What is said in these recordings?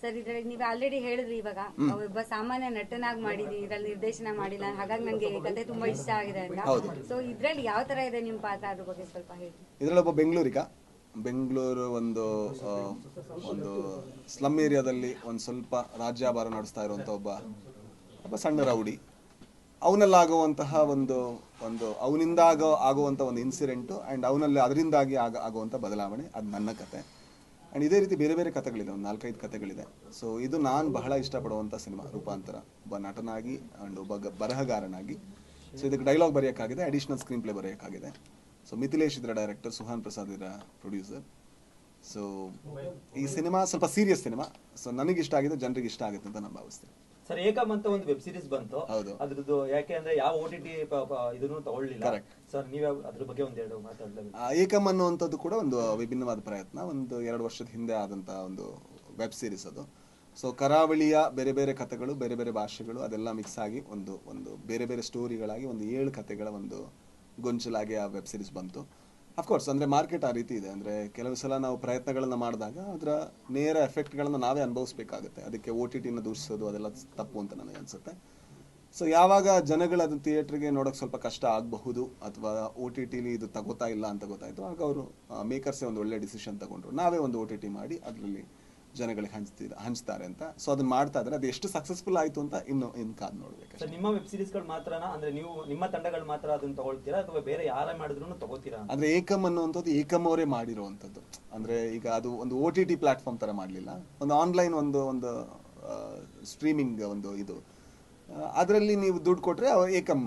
Sir ಇದ್ರಲ್ಲಿ ನೀವು already ಹೇಳಿದ್ರಿ ಇವಾಗ. ಒಬ್ಬ ಸಾಮಾನ್ಯ ನಟನಾಗಿ ಮಾಡಿದೀನಿ ಇದ್ರಲ್ಲಿ ನಿರ್ದೇಶನ ಮಾಡಿಲ್ಲ. ಹಾಗಾಗಿ ನಂಗೆ ಕತೆ ತುಂಬಾ ಇಷ್ಟ ಆಗಿದೆ ಅಂತ. ಸೊ ಇದ್ರಲ್ಲಿ ಯಾವ ತರ ಇದೆ ನಿಮ್ ಪಾತ್ರ ಅದ್ರ ಬಗ್ಗೆ ಸ್ವಲ್ಪ ಹೇಳಿ ಇದ್ರಲ್ಲಿ ಒಬ್ಬ ಬೆಂಗಳೂರಿಗ. ಬೆಂಗಳೂರು ಒಂದು ಒಂದು ಸ್ಲಮ್ ಏರಿಯಾದಲ್ಲಿ ಒಂದು ಸ್ವಲ್ಪ ರಾಜ್ಯಾಭಾರ ನಡೆಸ್ತಾ ಇರುವಂಥ ಒಬ್ಬ ಒಬ್ಬ ಸಣ್ಣ ರೌಡಿ. ಅವನಲ್ಲಾಗುವಂತಹ ಒಂದು ಒಂದು ಅವನಿಂದ ಆಗೋ ಆಗುವಂಥ ಒಂದು ಇನ್ಸಿಡೆಂಟು ಆ್ಯಂಡ್ ಅವನಲ್ಲಿ ಅದರಿಂದಾಗಿ ಆಗ ಆಗುವಂಥ ಬದಲಾವಣೆ ಅದು ನನ್ನ ಕತೆ. ಆ್ಯಂಡ್ ಇದೇ ರೀತಿ ಬೇರೆ ಬೇರೆ ಕಥೆಗಳಿದೆ, ಒಂದು ನಾಲ್ಕೈದು ಕಥೆಗಳಿದೆ. ಸೊ ಇದು ನಾನು ಬಹಳ ಇಷ್ಟಪಡುವಂಥ ಸಿನಿಮಾ, ರೂಪಾಂತರ. ಒಬ್ಬ ನಟನಾಗಿ ಆ್ಯಂಡ್ ಒಬ್ಬ ಬರಹಗಾರನಾಗಿ. ಸೊ ಇದಕ್ಕೆ ಡೈಲಾಗ್ ಬರೆಯೋಕ್ಕಾಗಿದೆ ಅಡಿಷನಲ್ ಸ್ಕ್ರೀನ್ ಪ್ಲೇ ಬರೆಯೋಕ್ಕಾಗಿದೆ. ಸೊ ಮಿಥಿಲೇಶ್ ಇದರ ಡೈರೆಕ್ಟರ್ ಸುಹಾನ್ ಪ್ರಸಾದ್ ಇದರ ಪ್ರೊಡ್ಯೂಸರ್ ಸೊ ಈ ಸಿನಿಮಾ ಸ್ವಲ್ಪ ಸೀರಿಯಸ್ ಸಿನಿಮಾ. ಸೊ ನನಗಿಷ್ಟ ಆಗಿದೆ ಜನರಿಗೆ ಇಷ್ಟ ಆಗುತ್ತೆ ಅಂತ ನಾನು ಭಾವಿಸ್ತೇನೆ. ಸರ್ ಏಕಮ್ ಅಂತ ಒಂದು ವೆಬ್ ಸೀರೀಸ್ ಬಂತು. ಅದ್ರದ್ದು ಯಾಕೆ ಅಂದ್ರೆ ಯಾವ ಓ ಟಿ ಟಿ ಇದನ್ನು ತಗೊಳ್ಳಿಲ್ಲ. ಸರ್ ನೀವೇ ಅದ್ರ ಬಗ್ಗೆ ಒಂದೆರಡು ಎರಡು ಆ, ಏಕಮ್ ಅನ್ನುವಂಥದ್ದು ಕೂಡ ಒಂದು ವಿಭಿನ್ನವಾದ ಪ್ರಯತ್ನ. ಒಂದು ಎರಡು ವರ್ಷದ ಹಿಂದೆ ಆದಂತಹ ಒಂದು ವೆಬ್ ಸೀರೀಸ್ ಅದು. ಸೊ ಕರಾವಳಿಯ ಬೇರೆ ಬೇರೆ ಕಥೆಗಳು ಬೇರೆ ಬೇರೆ ಭಾಷೆಗಳು ಅದೆಲ್ಲ ಮಿಕ್ಸ್ ಆಗಿ ಒಂದು ಒಂದು ಬೇರೆ ಬೇರೆ ಸ್ಟೋರಿಗಳಾಗಿ ಒಂದು ಏಳು ಕಥೆಗಳ ಒಂದು ಗೊಂಚಲಾಗಿ ಆ ವೆಬ್ ಸೀರೀಸ್ ಬಂತು. ಅಫ್ಕೋರ್ಸ್ ಅಂದರೆ ಮಾರ್ಕೆಟ್ ಆ ರೀತಿ ಇದೆ. ಅಂದರೆ ಕೆಲವು ಸಲ ನಾವು ಪ್ರಯತ್ನಗಳನ್ನು ಮಾಡಿದಾಗ ಅದರ ನೇರ ಎಫೆಕ್ಟ್ಗಳನ್ನು ನಾವೇ ಅನುಭವಿಸ್ಬೇಕಾಗುತ್ತೆ. ಅದಕ್ಕೆ ಓ ಟಿ ಟಿನ ದೂಷಿಸೋದು ಅದೆಲ್ಲ ತಪ್ಪು ಅಂತ ನನಗೆ ಅನಿಸುತ್ತೆ. ಸೊ ಯಾವಾಗ ಜನಗಳು ಅದನ್ನು ಥಿಯೇಟ್ರಿಗೆ ನೋಡೋಕೆ ಸ್ವಲ್ಪ ಕಷ್ಟ ಆಗಬಹುದು ಅಥವಾ ಓ ಟಿ ಟಿಲಿ ಇದು ತಗೋತಾ ಇಲ್ಲ ಅಂತ ಗೊತ್ತಾಯಿತು, ಆಗ ಅವರು ಮೇಕರ್ಸೇ ಒಂದು ಒಳ್ಳೆ ಡಿಸಿಷನ್ ತಗೊಂಡ್ರು. ನಾವೇ ಒಂದು ಓ ಟಿ ಟಿ ಮಾಡಿ ಅದರಲ್ಲಿ ಜನಗಳಿಗೆ ಹಂಚ್ತೀರ ಹಂಚ್ತಾರೆ ಅಂತ. ಸೊ ಅದನ್ನ ಮಾಡ್ತಾ ಇದ್ರೆ ಅದು ಎಷ್ಟು ಸಕ್ಸಸ್ಫುಲ್ ಆಯಿತು ಅಂತ ಇನ್ನು ಇನ್ ಕಾದ್ ನೋಡ್ಬೇಕು ಸರ್ ನಿಮ್ಮ ವೆಬ್ ಸೀರೀಸ್ಗಳು ಮಾತ್ರನಾ? ಅಂದ್ರೆ ನೀವು ನಿಮ್ಮ ತಂಡಗಳು ಮಾತ್ರ ಅದನ್ನ ತಗೊಳ್ತೀರಾ? ಅಥವಾ ಬೇರೆ ಯಾರೇ ಮಾಡಿದ್ರು ತಗೋತೀರಾ? ಅಂದ್ರೆ ಏಕಮ್ ಅನ್ನುವಂಥದ್ದು ಏಕಮ್ ಅವರೇ ಮಾಡಿರುವಂಥದ್ದು. ಅಂದ್ರೆ ಈಗ ಅದು ಒಂದು ಓ ಟಿ ಟಿ ಪ್ಲಾಟ್ಫಾರ್ಮ್ ತರ ಮಾಡಲಿಲ್ಲ. ಒಂದು ಆನ್ಲೈನ್ ಒಂದು ಒಂದು ಸ್ಟ್ರೀಮಿಂಗ್ ಒಂದು ಇದು. ಅದರಲ್ಲಿ ನೀವು ದುಡ್ಡು ಕೊಟ್ಟರೆ ಏಕಮ್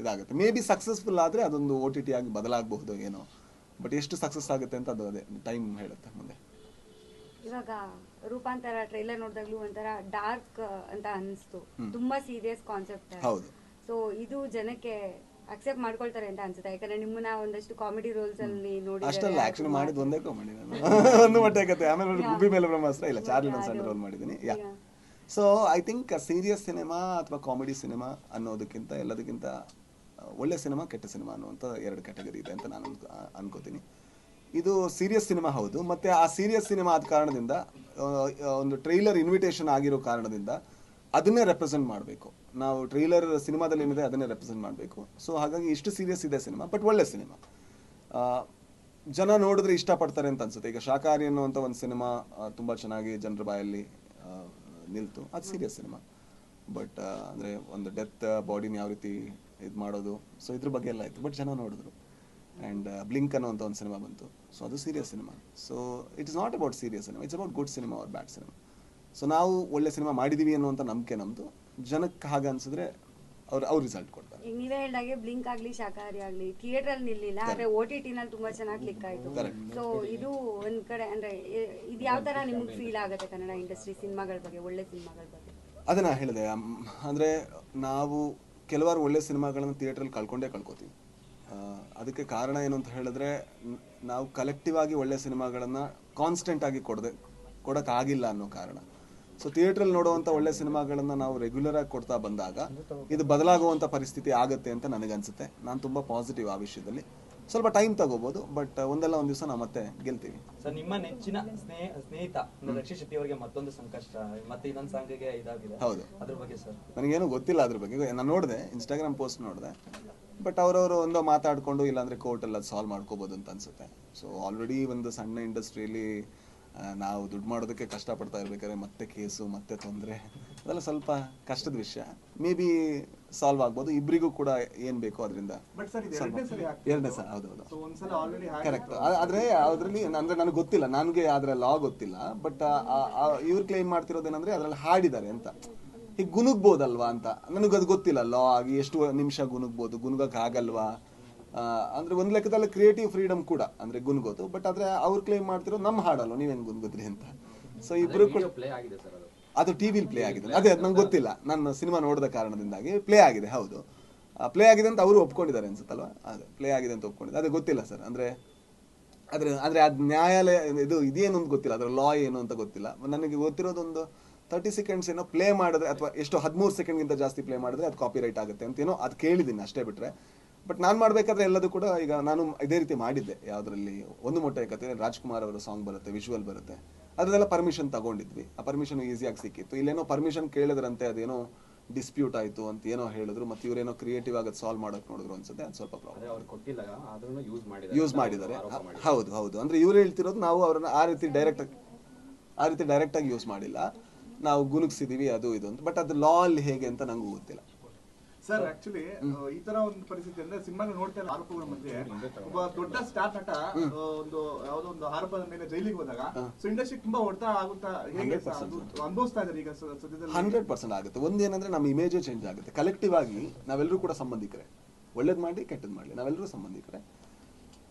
ಇದಾಗುತ್ತೆ. ಮೇ ಬಿ ಸಕ್ಸಸ್ಫುಲ್ ಆದರೆ ಅದೊಂದು ಓ ಟಿ ಟಿ ಆಗಿ ಬದಲಾಗಬಹುದು ಏನೋ. ಬಟ್ ಎಷ್ಟು ಸಕ್ಸಸ್ ಆಗುತ್ತೆ ಅಂತ ಅದು ಅದೇ ಟೈಮ್ ಹೇಳುತ್ತೆ ಮುಂದೆ. ಇವಾಗ ರೂಪಾಂತರ ಟ್ರೈಲರ್ ನೋಡಿದಾಗ್ಲೂ ಒಂಥರ ಡಾರ್ಕ್ ಅಂತ ಅನಿಸ್ತು. ತುಂಬಾ ಸೀರಿಯಸ್ ಕಾನ್ಸೆಪ್ಟ್. ಸೊ ಇದು ಜನಕ್ಕೆ ಅಕ್ಸೆಪ್ಟ್ ಮಾಡ್ಕೊಳ್ತಾರೆ ಅಂತ ಅನ್ಸುತ್ತೆ. ಯಾಕಂದ್ರೆ ನಿಮ್ಮನ್ನ ಒಂದಷ್ಟು ಕಾಮಿಡಿ ರೋಲ್ಸ್ ಅಲ್ಲಿ ನೋಡಿ ಅಷ್ಟಲ್ಲ ಆಕ್ಷನ್ ಮಾಡಿದ ಒಂದೇ ಕಾಮಿಡಿ ನಾನು. ಒಂದು ಮಟ್ಟೆ ಕತೆ. ಆಮೇಲೆ ಗುಬ್ಬಿ ಮೇಲೆ ಬ್ರಹ್ಮಾಸ್ತ್ರ ಇಲ್ಲ ಚಾರ್ಲಿ ಸಣ್ಣ ರೋಲ್ ಮಾಡಿದ್ದೀನಿ yeah so I think serious cinema ಅಥವಾ ಕಾಮಿಡಿ ಸಿನಿಮಾ ಅನ್ನೋದಕ್ಕಿಂತ ಎಲ್ಲದಕ್ಕಿಂತ ಒಳ್ಳೆ ಸಿನಿಮಾ ಕೆಟ್ಟ ಸಿನಿಮಾ ಅನ್ನುವಂಥ ಎರಡು ಕ್ಯಾಟಗರಿ ಇದೆ ಅಂತ ನಾನು ಅನ್ಕೊ- ಅನ್ಕೋತೀನಿ. ಇದು ಸೀರಿಯಸ್ ಸಿನಿಮಾ ಹೌದು. ಮತ್ತೆ ಆ ಸೀರಿಯಸ್ ಸಿನಿಮಾ ಆದ ಕಾರಣದಿಂದ ಒಂದು ಟ್ರೈಲರ್ ಇನ್ವಿಟೇಷನ್ ಆಗಿರೋ ಕಾರಣದಿಂದ ಅದನ್ನೇ ರೆಪ್ರೆಸೆಂಟ್ ಮಾಡಬೇಕು. ನಾವು ಟ್ರೈಲರ್ ಸಿನಿಮಾದಲ್ಲಿ ಏನಿದೆ ಅದನ್ನೇ ರೆಪ್ರೆಸೆಂಟ್ ಮಾಡಬೇಕು. ಸೊ ಹಾಗಾಗಿ ಇಷ್ಟು ಸೀರಿಯಸ್ ಇದೆ ಸಿನಿಮಾ ಬಟ್ ಒಳ್ಳೆ ಸಿನಿಮಾ ಜನ ನೋಡಿದ್ರೆ ಇಷ್ಟಪಡ್ತಾರೆ ಅಂತ ಅನ್ಸುತ್ತೆ. ಈಗ ಶಾಕಾಹಾರಿ ಅನ್ನುವಂಥ ಒಂದು ಸಿನಿಮಾ ತುಂಬ ಚೆನ್ನಾಗಿ ಜನರ ಬಾಯಲ್ಲಿ ನಿಲ್ತು. ಅದು ಸೀರಿಯಸ್ ಸಿನಿಮಾ ಬಟ್ ಅಂದರೆ ಒಂದು ಡೆತ್ ಬಾಡಿನ ಯಾವ ರೀತಿ ಇದು ಮಾಡೋದು. ಸೊ ಇದ್ರ ಬಗ್ಗೆ ಎಲ್ಲ ಇತ್ತು ಬಟ್ ಜನ ನೋಡಿದ್ರು. ಆ್ಯಂಡ್ ಬ್ಲಿಂಕ್ ಅನ್ನುವಂಥ ಒಂದು ಸಿನಿಮಾ ಬಂತು. ಸೊ ಅದು serious cinema. So it is not about serious cinema it's about good cinema or bad cinema so ನಾವು ಒಳ್ಳೆ ಸಿನಿಮಾ ಮಾಡಿದ್ದೀವಿ ಅನ್ನುವಂಥ ನಂಬಿಕೆ ನಮ್ಮದು ಜನಕ್ಕೆ ಹಾಗೆ ಅನ್ಸಿದ್ರೆ ಅವ್ರು ಅವ್ರು ರಿಸಲ್ಟ್ ಕೊಡ್ತಾರೆ. ಈಗ ನೀವೇ ಹೇಳಿದಾಗೆ ಬ್ಲಿಂಕ್ ಆಗಲಿ ಶಾಖಹಾರಿ ಆಗಲಿ ಥಿಯೇಟ್ರಲ್ಲಿ ನಿಲ್ಲಿಲ್ಲ ಆದರೆ ಓ ಟಿ ಟಿನಲ್ಲಿ ತುಂಬ ಚೆನ್ನಾಗಿ ಕ್ಲಿಕ್ ಆಯಿತು. ಸೊ ಇದು ಒಂದು ಕಡೆ ಅಂದರೆ ಇದು ಯಾವ ಥರ ನಿಮ್ಗೆ ಫೀಲ್ ಆಗುತ್ತೆ ಕನ್ನಡ ಇಂಡಸ್ಟ್ರಿ ಸಿನಿಮಾಗಳ ಬಗ್ಗೆ ಒಳ್ಳೆ ಸಿನಿಮಾಗಳ ಬಗ್ಗೆ? ಅದನ್ನ ಹೇಳಿದೆ ಅಂದರೆ ನಾವು ಕೆಲವಾರು ಒಳ್ಳೆ ಸಿನಿಮಾಗಳನ್ನು ಥಿಯೇಟ್ರಲ್ಲಿ ಕಳ್ಕೊಂಡೇ ಕಳ್ಕೊತೀವಿ. ಅದಕ್ಕೆ ಕಾರಣ ಏನು ಅಂತ ಹೇಳಿದ್ರೆ ನಾವು ಕಲೆಕ್ಟಿವ್ ಆಗಿ ಒಳ್ಳೆ ಸಿನಿಮಾಗಳನ್ನ ಕಾನ್ಸ್ಟೆಂಟ್ ಆಗಿ ಕೊಡದೆ ಕೊಡಕ್ಕಾಗಿಲ್ಲ ಅನ್ನೋ ಕಾರಣ. ಸೊ ಥಿಯೇಟ್ರಲ್ಲಿ ನೋಡುವಂತ ಒಳ್ಳೆ ಸಿನಿಮಾಗಳನ್ನ ನಾವು ರೆಗ್ಯುಲರ್ ಆಗಿ ಕೊಡ್ತಾ ಬಂದಾಗ ಇದು ಬದಲಾಗುವಂತ ಪರಿಸ್ಥಿತಿ ಆಗುತ್ತೆ ಅಂತ ನನಗನ್ಸುತ್ತೆ. ನಾನು ತುಂಬಾ ಪಾಸಿಟಿವ್ ಆ ವಿಷಯದಲ್ಲಿ. ಸ್ವಲ್ಪ ಟೈಮ್ ತಗೋಬಹುದು ಬಟ್ ಒಂದಲ್ಲ ಒಂದ್ ದಿವಸ ನಾವು ಮತ್ತೆ ಗೆಲ್ತೀವಿ. ಸರ್ ನಿಮ್ಮ ನೆಚ್ಚಿನ ಸ್ನೇಹ ಸ್ನೇಹಿತ ರಕ್ಷಿ ರಕ್ಷಿತ್ ಶೆಟ್ಟಿ ಅವರಿಗೆ ಮತ್ತೊಂದು ಸಂಕಷ್ಟ ಮತ್ತೆ ಇನ್ನೊಂದು ಸಾಂಗಿಗೆ ಇದಾಗಿದೆ. ಹೌದು. ಅದ್ರ ಬಗ್ಗೆ ಸರ್. ನನಗೇನು ಗೊತ್ತಿಲ್ಲ ಅದ್ರ ಬಗ್ಗೆ. ನಾನು ನೋಡಿದೆ ಇನ್ಸ್ಟಾಗ್ರಾಮ್ ಪೋಸ್ಟ್ ನೋಡಿದೆ. ಬಟ್ ಅವರವರು ಒಂದೋ ಮಾತಾಡ್ಕೊಂಡು ಇಲ್ಲಾಂದ್ರೆ ಕೋರ್ಟಲ್ಲಿ ಅದು ಸಾಲ್ವ್ ಮಾಡ್ಕೋಬೋದು ಅಂತ ಅನ್ಸುತ್ತೆ. ಸೊ ಆಲ್ರೆಡಿ ಒಂದು ಸಣ್ಣ ಇಂಡಸ್ಟ್ರಿಯಲ್ಲಿ ನಾವು ದುಡ್ಡು ಮಾಡೋದಕ್ಕೆ ಕಷ್ಟಪಡ್ತಾ ಇರ್ಬೇಕಾದ್ರೆ ಮತ್ತೆ ಕೇಸು ಮತ್ತೆ ತೊಂದರೆ. ಅದೆಲ್ಲ ಸ್ವಲ್ಪ ಕಷ್ಟದ ವಿಷಯ. ಮೇ ಬಿ ಸಾಲ್ವ್ ಆಗ್ಬೋದು. ಇಬ್ಬರಿಗೂ ಕೂಡ ಏನು ಬೇಕೋ ಅದರಿಂದ ಎರಡನೇ ಸಲ ಹೌದು ಹೌದು ಸೊ ಒಂದ್ಸಲ ಆಲ್ರೆಡಿ ಕರೆಕ್ಟ್ ಆದರೆ ಅದರಲ್ಲಿ ಅಂದ್ರೆ ನನಗೆ ಗೊತ್ತಿಲ್ಲ. ನನಗೆ ಅದರ ಲಾ ಗೊತ್ತಿಲ್ಲ. ಬಟ್ ಇವ್ರು ಕ್ಲೈಮ್ ಮಾಡ್ತಿರೋದೇನಂದ್ರೆ ಅದರಲ್ಲಿ ಹಾಡಿದ್ದಾರೆ ಅಂತ. ಈಗ ಗುನುಗ್ಬೋದಲ್ವಾ ಅಂತ? ನನಗೆ ಅದು ಗೊತ್ತಿಲ್ಲ. ಲಾ ಆಗಿ ಎಷ್ಟು ನಿಮಿಷ ಗುನುಗ್ಬೋದು ಗುನುಗಕ್ಕೆ ಆಗಲ್ವಾ? ಅಂದರೆ ಒಂದ್ ಲೆಕ್ಕದಲ್ಲಿ ಕ್ರಿಯೇಟಿವ್ ಫ್ರೀಡಮ್ ಕೂಡ ಅಂದ್ರೆ ಗುನುಗೋದು ಬಟ್ ಆದರೆ ಅವ್ರು ಕ್ಲೇಮ್ ಮಾಡ್ತಿರೋ ನಮ್ಮ ಹಾಡಲ್ಲ ನೀವೇನು ಗುನುಗುದ್ರಿ ಅಂತ. ಸೊ ಇಬ್ರು ಕೂಡ ಪ್ಲೇ ಆಗಿದೆ ಸರ್ ಅದು. ಟಿ ಟಿವಿಲಿ ಪ್ಲೇ ಆಗಿದೆ. ಅದೇ ನಂಗೆ ಗೊತ್ತಿಲ್ಲ. ನಾನು ಸಿನಿಮಾ ನೋಡಿದ ಕಾರಣದಿಂದಾಗಿ ಪ್ಲೇ ಆಗಿದೆ ಹೌದು. ಪ್ಲೇ ಆಗಿದೆ ಅಂತ ಅವರು ಒಪ್ಕೊಂಡಿದ್ದಾರೆ ಅನ್ಸುತ್ತಲ್ವಾ? ಅದೇ ಪ್ಲೇ ಆಗಿದೆ ಅಂತ ಒಪ್ಕೊಂಡಿದ್ದಾರೆ. ಅದೇ ಗೊತ್ತಿಲ್ಲ ಸರ್ ಅಂದ್ರೆ ಅದ್ರ ಅಂದರೆ ಅದು ನ್ಯಾಯಾಲಯ ಇದು ಇದೇನು ಅಂತ ಗೊತ್ತಿಲ್ಲ. ಅದರ ಲಾ ಏನು ಅಂತ ಗೊತ್ತಿಲ್ಲ. ನನಗೆ ಗೊತ್ತಿರೋದೊಂದು ತರ್ಟಿ ಸೆಕೆಂಡ್ಸ್ ಏನೋ ಪ್ಲೇ ಮಾಡಿದ್ರೆ ಅಥವಾ ಎಷ್ಟು ಹದಿಮೂರು ಸೆಕೆಂಡ್ಗಿಂತ ಜಾಸ್ತಿ ಪ್ಲೇ ಮಾಡಿದ್ರೆ ಅದು ಕಾಪಿ ರೈಟ್ ಆಗುತ್ತೆ ಅಂತ ಏನೋ ಅದು ಕೇಳಿದ್ದೀನಿ ಅಷ್ಟೇ ಬಿಟ್ರೆ. ಬಟ್ ನಾನು ಮಾಡಬೇಕಾದ್ರೆ ಎಲ್ಲದೂ ಕೂಡ ಈಗ ನಾನು ಇದೇ ರೀತಿ ಮಾಡಿದ್ದೆ. ಯಾವುದರಲ್ಲಿ ಒಂದು ಮೊಟ್ಟೆ ಕತೆ ರಾಜ್ಕುಮಾರ್ ಅವರ ಸಾಂಗ್ ಬರುತ್ತೆ ವಿಜುವಲ್ ಬರುತ್ತೆ. ಅದನ್ನೆಲ್ಲ ಪರ್ಮಿಷನ್ ತಗೊಂಡಿದ್ವಿ. ಆ ಪರ್ಮಿಷನ್ ಈಸಿಯಾಗಿ ಸಿಕ್ಕಿತ್ತು. ಇಲ್ಲೇನೋ ಪರ್ಮಿಷನ್ ಕೇಳಿದ್ರಂತೆ ಅದೇನೋ ಡಿಸ್ಪ್ಯೂಟ್ ಆಯಿತು ಅಂತ ಏನೋ ಹೇಳಿದ್ರು. ಮತ್ತೆ ಇವರೇನೋ ಕ್ರಿಯೇಟಿವ್ ಆಗಿ ಸಾಲ್ವ್ ಮಾಡೋಕೆ ನೋಡಿದ್ರು ಅನ್ಸುತ್ತೆ ಅದು ಸ್ವಲ್ಪ ಪ್ರಾಬ್ಲಮ್ ಯೂಸ್ ಮಾಡಿದ್ದಾರೆ. ಹೌದು ಹೌದು. ಅಂದ್ರೆ ಇವ್ರು ಹೇಳ್ತಿರೋದು ನಾವು ಅವ್ರನ್ನ ಆ ರೀತಿ ಡೈರೆಕ್ಟ್ ಆ ರೀತಿ ಡೈರೆಕ್ಟ್ ಆಗಿ ಯೂಸ್ ಮಾಡಿಲ್ಲ. ನಾವು ಗುಣಗಿಸಿದೀವಿ ಅದು ಇದು ಅಂತ. ಬಟ್ ಅದು ಲಾ ಅಲ್ಲಿ ಹೇಗೆ ಅಂತ ನಂಗೂ ಗೊತ್ತಿಲ್ಲ. ಸರ್ ಆಕ್ಚುಲಿ ಈ ತರ ಒಂದು ಪರಿಸ್ಥಿತಿ ಅಂದ್ರೆ ಸಿನಿಮಾ ನೋಡ್ತಾ ಇಲ್ಲ ಆರೋಪಗಳ ಮಧ್ಯೆ ಒಬ್ಬ ದೊಡ್ಡ ಸ್ಟಾರ್ ನಟ ಒಂದು ಯಾವ್ದೋ ಒಂದು ಆರೋಪದ ಮೇಲೆ ಜೈಲಿಗೆ ಹೋದಾಗ ಸೊ ಇಂಡಸ್ಟ್ರಿ ತುಂಬಾ ಹೊಡೆತ ಆಗುತ್ತಾ ಹೇಗೆ ಸರ್ ಅದು ಅನುಭವಿಸ್ತಾ ಇದಾರೆ ಈಗ ಸದ್ಯದಲ್ಲಿ. ಹಂಡ್ರೆಡ್ ಪರ್ಸೆಂಟ್ ಆಗುತ್ತೆ. ಒಂದೇನಂದ್ರೆ ನಮ್ಮ ಇಮೇಜ್ ಚೇಂಜ್ ಆಗುತ್ತೆ. ಕಲೆಕ್ಟಿವ್ ಆಗಿ ನಾವೆಲ್ಲರೂ ಕೂಡ ಸಂಬಂಧಿಕರೇ. ಒಳ್ಳೇದ್ ಮಾಡಿ ಕೆಟ್ಟದ್ ಮಾಡಲಿ. ನಾವೆಲ್ಲರೂ ಸಂಬಂಧಿಕರೇ.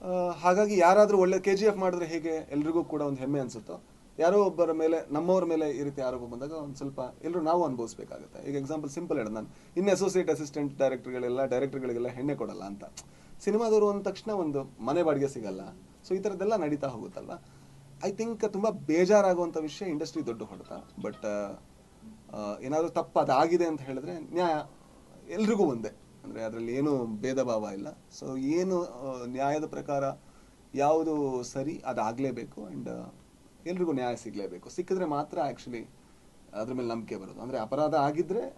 ಆ, ಹಾಗಾಗಿ ಯಾರಾದರೂ ಒಳ್ಳೆ ಕೆ ಜಿ ಎಫ್ ಮಾಡಿದ್ರೆ ಹೇಗೆ ಎಲ್ರಿಗೂ ಕೂಡ ಒಂದು ಹೆಮ್ಮೆ ಅನ್ಸುತ್ತೋ ಯಾರೋ ಒಬ್ಬರ ಮೇಲೆ, ನಮ್ಮವ್ರ ಮೇಲೆ ಈ ರೀತಿ ಆರೋಪ ಬಂದಾಗ ಒಂದು ಸ್ವಲ್ಪ ಎಲ್ಲರೂ ನಾವು ಅನುಭವಿಸ್ಬೇಕಾಗುತ್ತೆ. ಈಗ ಎಕ್ಸಾಂಪಲ್ ಸಿಂಪಲ್ ಹೇಳೋದು ನಾನು. ಇನ್ನು ಅಸೋಸಿಯೇಟ್ ಅಸಿಸ್ಟೆಂಟ್ ಡೈರೆಕ್ಟರ್ಗಳೆಲ್ಲ ಡೈರೆಕ್ಟರ್ಗಳಿಗೆಲ್ಲ ಹೆಣ್ಣೆ ಕೊಡಲ್ಲ ಅಂತ. ಸಿನಿಮಾದವರು ಅಂದ ತಕ್ಷಣ ಒಂದು ಮನೆ ಬಾಡಿಗೆ ಸಿಗಲ್ಲ. ಸೊ ಈ ಥರದ್ದೆಲ್ಲ ನಡೀತಾ ಹೋಗುತ್ತಲ್ವ? ಐ ಥಿಂಕ್ ತುಂಬ ಬೇಜಾರಾಗುವಂಥ ವಿಷಯ ಇಂಡಸ್ಟ್ರಿ ದೊಡ್ಡ ಹೊಡೆತ. ಬಟ್ ಏನಾದರೂ ತಪ್ಪು ಅದಾಗಿದೆ ಅಂತ ಹೇಳಿದ್ರೆ ನ್ಯಾಯ ಎಲ್ರಿಗೂ ಒಂದೇ. ಅಂದರೆ ಅದರಲ್ಲಿ ಏನೂ ಭೇದ ಭಾವ ಇಲ್ಲ. ಸೊ ಏನು ನ್ಯಾಯದ ಪ್ರಕಾರ ಯಾವುದು ಸರಿ ಅದಾಗಲೇಬೇಕು. ಆ್ಯಂಡ್ ಎಲ್ರಿಗೂ ನ್ಯಾಯ ಸಿಗಲೇಬೇಕು. ಸಿಕ್ಕಿದ್ರೆ ಮಾತ್ರ ಆ್ಯಕ್ಚುಲಿ ಅದ್ರ ಮೇಲೆ ನಂಬಿಕೆ ಬರೋದು. ಅಂದರೆ ಅಪರಾಧ ಆಗಿದ್ರೆ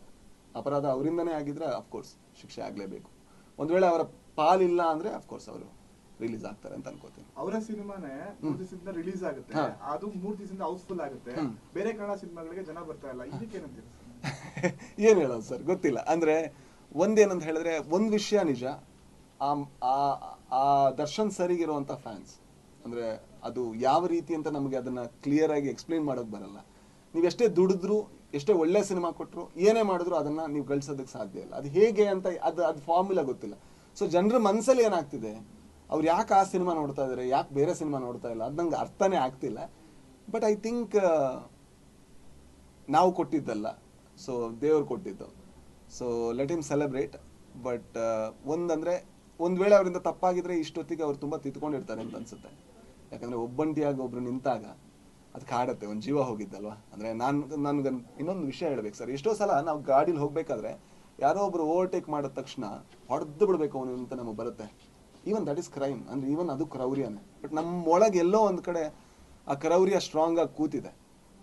ಅಪರಾಧ ಅವರಿಂದನೇ ಆಗಿದ್ರೆ ಅಫ್ಕೋರ್ಸ್ ಶಿಕ್ಷೆ ಆಗಲೇಬೇಕು. ಒಂದು ವೇಳೆ ಅವರ ಪಾಲಿಲ್ಲ ಅಂದರೆ ಅಫ್ಕೋರ್ಸ್ ಅವರು ರಿಲೀಸ್ ಆಗ್ತಾರೆ ಅಂತ ಅನ್ಕೋತೀನಿ. ಅವರ ಸಿನಿಮಾನೇ ಮೂರ್ ದಿವಸದಿಂದ ರಿಲೀಸ್ ಆಗುತ್ತೆ. ಅದು ಮೂರ್ ದಿವಸದಿಂದ ಹೌಸ್ಫುಲ್ ಆಗುತ್ತೆ. ಬೇರೆ ಕನ್ನಡ ಸಿನಿಮಾಗಳಿಗೆ ಜನ ಬರ್ತಾ ಇಲ್ಲ. ಇದಕ್ಕೆ ಏನಂತೀರಿ ಏನು ಹೇಳೋದು ಸರ್? ಗೊತ್ತಿಲ್ಲ. ಅಂದ್ರೆ ಒಂದೇನಂತ ಹೇಳಿದ್ರೆ ಒಂದು ವಿಷಯ ನಿಜ. ಆ- ಆ- ಆ ದರ್ಶನ್ ಸರಿಗಿರುವಂತ ಫ್ಯಾನ್ಸ್ ಅಂದ್ರೆ ಅದು ಯಾವ ರೀತಿ ಅಂತ ನಮಗೆ ಅದನ್ನ ಕ್ಲಿಯರ್ ಆಗಿ ಎಕ್ಸ್ಪ್ಲೈನ್ ಮಾಡೋಕ್ ಬರಲ್ಲ. ನೀವು ಎಷ್ಟೇ ದುಡಿದ್ರು, ಎಷ್ಟೇ ಒಳ್ಳೆ ಸಿನಿಮಾ ಕೊಟ್ಟರು ಏನೇ ಮಾಡಿದ್ರು ಅದನ್ನ ನೀವು ಗಳಿಸೋದಕ್ಕೆ ಸಾಧ್ಯ ಇಲ್ಲ. ಅದು ಹೇಗೆ ಅಂತ ಅದು ಅದು ಫಾರ್ಮುಲಾ ಗೊತ್ತಿಲ್ಲ. ಸೊ ಜನರ ಮನಸ್ಸಲ್ಲಿ ಏನಾಗ್ತಿದೆ? ಅವ್ರು ಯಾಕೆ ಆ ಸಿನಿಮಾ ನೋಡ್ತಾ ಇದಾರೆ? ಯಾಕೆ ಬೇರೆ ಸಿನಿಮಾ ನೋಡ್ತಾ ಇಲ್ಲ? ಅದು ನಂಗೆ ಅರ್ಥನೇ ಆಗ್ತಿಲ್ಲ. ಬಟ್ ಐ ಥಿಂಕ್ ನಾವು ಕೊಟ್ಟಿದ್ದಲ್ಲ. ಸೊ ದೇವ್ರು ಕೊಟ್ಟಿದ್ದು. So let him celebrate but ಒಂದಂದ್ರೆ, ಒಂದ್ ವೇಳೆ ಅವರಿಂದ ತಪ್ಪಾಗಿದ್ರೆ ಇಷ್ಟೊತ್ತಿಗೆ ಅವ್ರು ತುಂಬಾ ತಿದ್ಕೊಂಡಿರ್ತಾರೆ ಅಂತ ಅನ್ಸುತ್ತೆ. ಯಾಕಂದ್ರೆ ಒಬ್ಬಂಟಿಯಾಗಿ ಒಬ್ರು ನಿಂತಾಗ ಅದು ಕಾಡತ್ತೆ ಒಂದು ಜೀವ ಹೋಗಿದ್ದಲ್ವಾ? ಅಂದ್ರೆ ನಾನು, ನನ್ಗೆ ಇನ್ನೊಂದು ವಿಷಯ ಹೇಳ್ಬೇಕು ಸರ್. ಎಷ್ಟೋ ಸಲ ನಾವು ಗಾಡಿಲಿ ಹೋಗ್ಬೇಕಾದ್ರೆ ಯಾರೋ ಒಬ್ರು ಓವರ್ಟೇಕ್ ಮಾಡಿದ ತಕ್ಷಣ ಹೊಡೆದು ಬಿಡ್ಬೇಕು ಅವನು ಅಂತ ನಮಗೆ ಬರುತ್ತೆ. ಈವನ್ ದಟ್ ಇಸ್ ಕ್ರೈಮ್ ಅಂದ್ರೆ ಈವನ್ ಅದು ಕ್ರೌರ್ಯನೇ. ಬಟ್ ನಮ್ಮ ಒಳಗೆ ಎಲ್ಲೋ ಒಂದು ಕಡೆ ಆ ಕ್ರೌರ್ಯ ಸ್ಟ್ರಾಂಗ್ ಆಗಿ ಕೂತಿದೆ.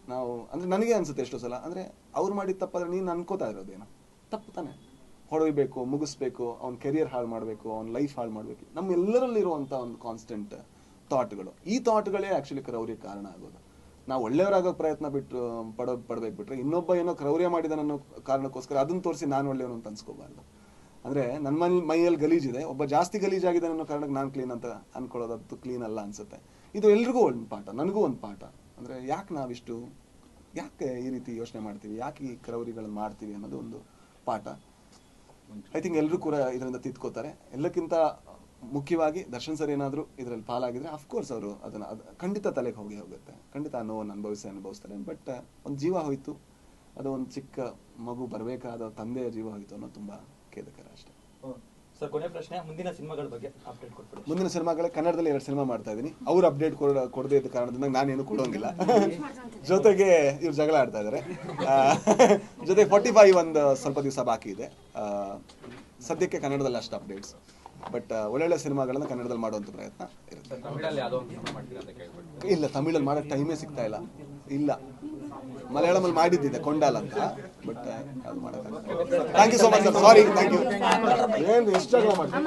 ನಾವು, ಅಂದ್ರೆ ನನಗೆ ಅನ್ಸುತ್ತೆ ಎಷ್ಟೋ ಸಲ. ಅಂದ್ರೆ ಅವ್ರು ಮಾಡಿದ ತಪ್ಪಾದ್ರೆ ನೀನು ಅನ್ಕೋತಾ ಇರೋದೇನು. ತಪ್ಪು ತಾನೆ. ಹೊಡವಿಬೇಕು ಮುಗಿಸ್ಬೇಕು, ಅವ್ನ ಕೆರಿಯರ್ ಹಾಳು ಮಾಡಬೇಕು, ಅವ್ನ ಲೈಫ್ ಹಾಳು ಮಾಡಬೇಕು. ನಮ್ಮೆಲ್ಲರಲ್ಲಿರುವಂಥ ಒಂದು ಕಾನ್ಸ್ಟೆಂಟ್ ಥಾಟ್ಗಳು ಈ ಥಾಟ್ಗಳೇ ಆ್ಯಕ್ಚುಲಿ ಕ್ರೌರ್ಯ ಕಾರಣ ಆಗೋದು. ನಾವು ಒಳ್ಳೆಯವರಾಗೋ ಪ್ರಯತ್ನ ಬಿಟ್ಟು ಪಡೋ ಪಡಬೇಕು ಬಿಟ್ರೆ ಇನ್ನೊಬ್ಬ ಏನೋ ಕ್ರೌರ್ಯ ಮಾಡಿದ ಅನ್ನೋ ಕಾರಣಕ್ಕೋಸ್ಕರ ಅದನ್ನು ತೋರಿಸಿ ನಾನು ಒಳ್ಳೆಯವನು ಅಂತ ಅನ್ಸ್ಕೋಬಾರ್ದು. ಅಂದರೆ ನನ್ನ ಮನೆ, ಮೈಯಲ್ಲಿ ಗಲೀಜಿದೆ ಒಬ್ಬ ಜಾಸ್ತಿ ಗಲೀಜಾಗಿದೆ ಅನ್ನೋ ಕಾರಣಕ್ಕೆ ನಾನು ಕ್ಲೀನ್ ಅಂತ ಅನ್ಕೊಳ್ಳೋದು ಕ್ಲೀನ್ ಅಲ್ಲ ಅನ್ಸುತ್ತೆ. ಇದು ಎಲ್ರಿಗೂ ಒಂದು ಪಾಠ, ನನಗೂ ಒಂದು ಪಾಠ. ಅಂದರೆ ಯಾಕೆ ನಾವಿಷ್ಟು, ಯಾಕೆ ಈ ರೀತಿ ಯೋಚನೆ ಮಾಡ್ತೀವಿ, ಯಾಕೆ ಈ ಕ್ರೌರಿಗಳನ್ನು ಮಾಡ್ತೀವಿ ಅನ್ನೋದು ಒಂದು ಪಾಠ. ಐ ಥಿಂಕ್ ಎಲ್ಲರೂ ಕೂಡ ಇದರಿಂದ ತಿದ್ಕೋತಾರೆ. ಎಲ್ಲಕ್ಕಿಂತ ಮುಖ್ಯವಾಗಿ ದರ್ಶನ್ ಸರ್ ಏನಾದರೂ ಇದರಲ್ಲಿ ಪಾಲಾಗಿದ್ರೆ ಅಫ್ಕೋರ್ಸ್ ಅವರು ಅದನ್ನ ಅದು ಖಂಡಿತ ತಲೆಗೆ ಹೋಗಿ ಹೋಗುತ್ತೆ. ಖಂಡಿತ ಆ ನೋವನ್ನು ಅನುಭವಿಸಿ ಅನುಭವಿಸ್ತಾರೆ. ಬಟ್ ಒಂದು ಜೀವ ಹೋಯ್ತು. ಅದು ಒಂದು ಚಿಕ್ಕ ಮಗು ಬರಬೇಕಾದ ತಂದೆಯ ಜೀವ ಹೋಯಿತು ಅನ್ನೋದು ತುಂಬಾ ಖೇದಕರ ಅಷ್ಟೇ. ಸರ್ ಕೊನೆ ಪ್ರಶ್ನೆ ಮುಂದಿನ ಸಿನಿಮಾಗಳ ಬಗ್ಗೆ ಅಪ್ಡೇಟ್ ಮುಂದಿನ ಸಿನಿಮಾಗಳೇ ಕನ್ನಡದಲ್ಲಿ ಎರಡು ಸಿನಿಮಾ ಮಾಡ್ತಾ ಇದ್ದೀನಿ ಅವ್ರು ಅಪ್ಡೇಟ್ ಕೊಡ ಕೊಡದೇ ಇದ್ದ ಕಾರಣದಿಂದ ನಾನೇನು ಕೊಡೋಂಗಿಲ್ಲ. ಜೊತೆಗೆ ಇವ್ರು ಜಗಳ ಆಡ್ತಾ ಇದ್ದಾರೆ ಆ, ಜೊತೆಗೆ ಫಾರ್ಟಿ ಫೈವ್ ಒಂದು ಸ್ವಲ್ಪ ದಿವಸ ಬಾಕಿ ಇದೆ. ಆ, ಸದ್ಯಕ್ಕೆ ಕನ್ನಡದಲ್ಲಿ ಅಷ್ಟು ಅಪ್ಡೇಟ್ಸ್ ಬಟ್ ಒಳ್ಳೊಳ್ಳೆ ಸಿನಿಮಾಗಳನ್ನ ಕನ್ನಡದಲ್ಲಿ ಮಾಡುವಂಥ ಪ್ರಯತ್ನ ಇರುತ್ತೆ. ಇಲ್ಲ ತಮಿಳಲ್ಲಿ ಮಾಡೋಕ್ಕೆ ಟೈಮೇ ಸಿಗ್ತಾ ಇಲ್ಲ. ಇಲ್ಲ. ಮಲಯಾಳಮಲ್ಲಿ ಮಾಡಿದ್ದಿದೆ ಕೊಂಡಾಲ್ ಅಂತ. ಬಟ್ ಅದು ಮಾಡೋಕ್ಕಾಗಲ್ಲ. Thank you so much sir sorry thank you ಏನು ಇಷ್ಟ ಮಾಡ್ತೀನಿ